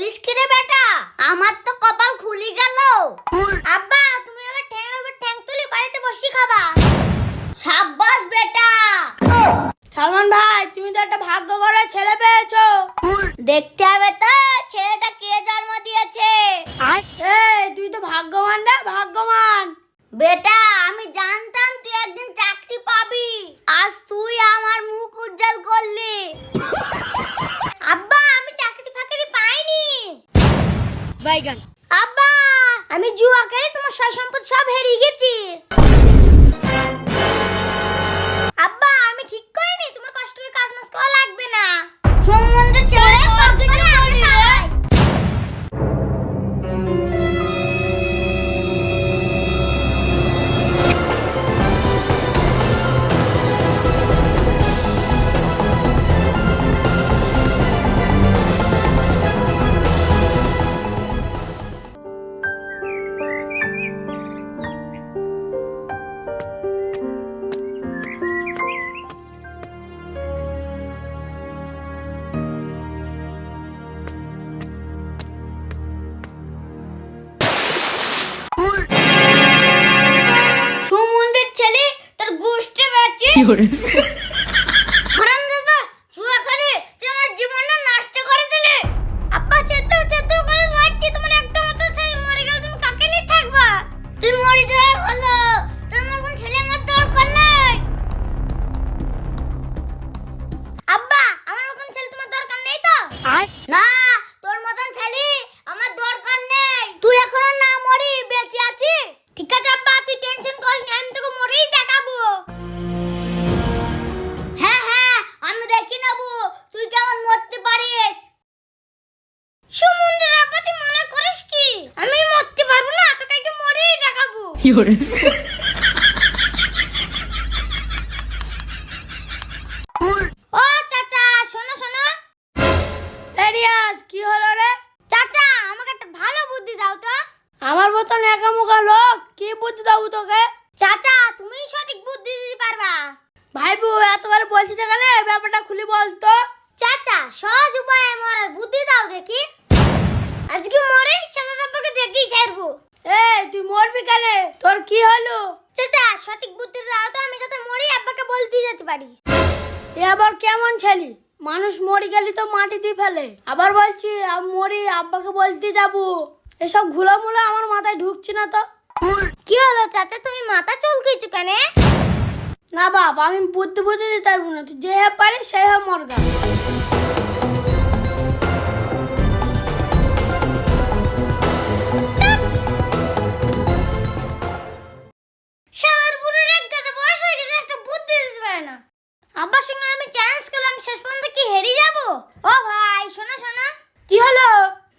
বলিস কি রে বেটা? আমার তো কপাল খুলি গেল। আব্বা তুমি আবার ঠ্যাংের উপর ঠ্যাং তুলি বাড়িতে বসে খাবা। সাব্বাস বেটা। সালমান ভাই তুমি তো একটা ভাগ্য করে ছেলে পেয়েছ। দেখতে হবে তো ছেলেটা কে জন্ম দিয়েছে? এই তুই তো ভাগ্যবান রে ভাগ্যবান। বেটা আমি জানতাম তুই একদিন চাকরি পাবি। আজ তুই আমার মুখ উজ্জ্বল করলি আব্বা আমি চাকরি ফাকরি পাইনি বাইগান। আব্বা আমি জুয়া খেলে তোমার সয় সম্পদ সব হেরিয়ে গেছি। বেঁচে হারাম মনে করিস কি? আমি মরতে পারব না তোকে আগে মরেই দেখাবো। ও চাচা শোনো শোনো। রিয়াজ কি হলো রে? চাচা আমাকে একটা ভালো বুদ্ধি দাও তো। আমার মতন একা মুখা লোক কি বুদ্ধি দাও তোকে চাচা তুমি সঠিক বুদ্ধি দিতে পারবা ভাইবু এত করে বলছি যেখানে ব্যাপারটা খুলি বলতো চাচা সহজ উপায়ে মরার বুদ্ধি দাও দেখি আজকে মরে সামনে আপনাকে দেখেই ছাড়বো এই তুই মরবি কেন তোর কি হলো চাচা সঠিক বুদ্ধি দাও তো আমি যাতে মরি আব্বাকে বলতে যেতে পারি এ আবার কেমন ছেলে? মানুষ মরে গেলে তো মাটি দিয়ে ফেলে। আবার বলছি মরি আব্বাকে বলতে যাব। এসব ঘুলামুলা আমার মাথায় ঢুকছে না তো। কি হলো চাচা তুমি মাথা চুলকেছো কেন? না বাপ আমি বুদ্ধি বুদ্ধি দিতে পারব না। যে হ্যাঁ পারি সে হ্যাঁ মরগা আব্বার সঙ্গে আমি চ্যালেঞ্জ করলাম শেষ পর্যন্ত কি হেরে যাব? ও ভাই শোনো শোনো। কি হলো?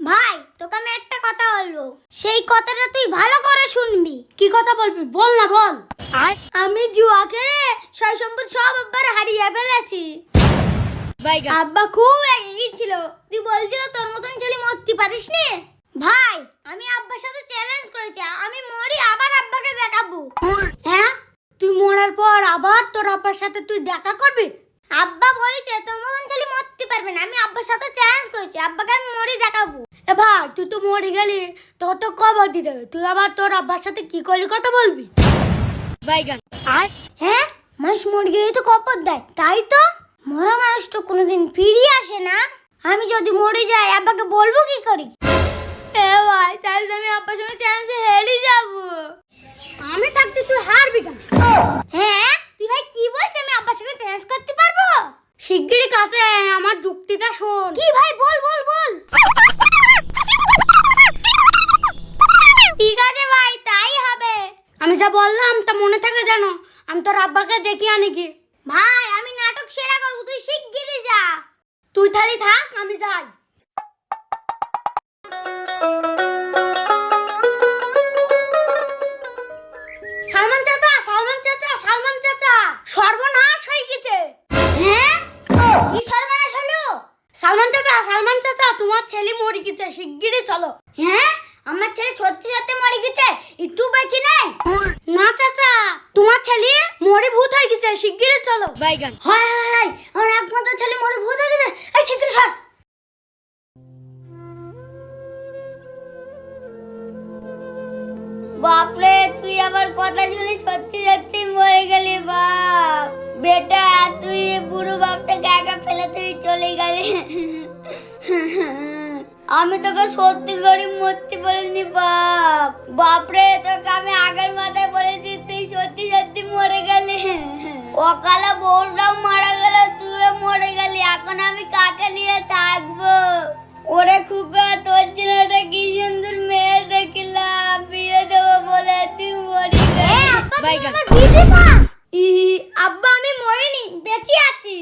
ভাই তোকে আমি একটা কথা বলব। সেই কথাটা তুই ভালো করে শুনবি। কি কথা বলবি? বল না বল। আমি জুয়া খেলে সয় সম্পদ সব আব্বার হারিয়ে ফেলেছি। আব্বা খুব রেগে গেছিল তুই বলছিল তোর মতন ছেলে মরতে পারিস নি। ভাই আমি আব্বার সাথে চ্যালেঞ্জ করেছি। আমি মরি আবার আব্বাকে দেখাবো। মরার পর আবার তোর আব্বার সাথে তুই দেখা করবি? আব্বা বলেছে তোর মতন ছেলে মরতে পারবে না। আমি আব্বার সাথে চ্যালেঞ্জ করেছি। আব্বাকে আমি মরি দেখাবো। এ ভাই তুই তো মরে গেলি তোর তো কবর দিতে হবে। তুই আবার তোর আব্বার সাথে কি করলি কথা বলবি? আর? হ্যাঁ? মানুষ মরে গেলে তো কবর দেয় তাই তো? মরা মানুষ তো কোনোদিন ফিরিয়ে আসে না। আমি যদি মরে যাই আব্বাকে বলব কি করি? এ ভাই তাহলে তো আমি আব্বার সঙ্গে চ্যান্সে হেরে যাব। আমি থাকতে তুই হারবি কেন? হ্যাঁ তুই ভাই কি বলছিস? আমি আব্বার সঙ্গে চ্যালেঞ্জ করতে পারব? শিগগিরই কাছে আমার যুক্তিটা শোন। কি ভাই? বল বল বল। ঠিক আছে ভাই তাই হবে। আমি যা বললাম তা মনে থাকে জানো আমি তোর আব্বাকে ডেকে আনি কি ভাই আমি নাটক সেরা করব তুই শিগগিরই যা। তুই থালি থাক আমি যাই। সালমান চাচা সর্বনাশ হয়ে গেছে। হ্যাঁ? কি সর্বনাশ হলো? সালমান চাচা সালমান চাচা তোমার ছেলে মরে গেছে শিগগিরই চলো। হ্যাঁ? আমার ছেলে সত্যি সত্যি মরে গেছে? একটু বেঁচে নাই? না চাচা তোমার ছেলে মরে ভূত হয়ে গেছে শিগগিরই চলো। বাইগান হয় হয় হয়। আমার একমাত্র ছেলে মরে ভূত হয়ে গেছে। এই শিগগিরই সর। বাপরে, তুই আবার কথা শুনে সত্যি সত্যি মরে গেলি বাপ। বেটা, তুই বুড়ো বাপটাকে একা ফেলে তুই চলে গেলি। আমি তোকে সত্যি করে মরতে বলিনি বাপ। বাপরে, তোকে আমি আগের মাথায় বলেছি, তুই সত্যি সত্যি মরে গেলি। অকালে বউটাও মারা গেল তুইও মরে গেলি। এখন আমি কাকে নিয়ে থাকব? ওরে খুকা তোর জন্য কি সুন্দর মেয়ে দেখলাম। দেবো বলে তুই মরে গেলি। ই আব্বা আমি মরিনি বেঁচে আছি।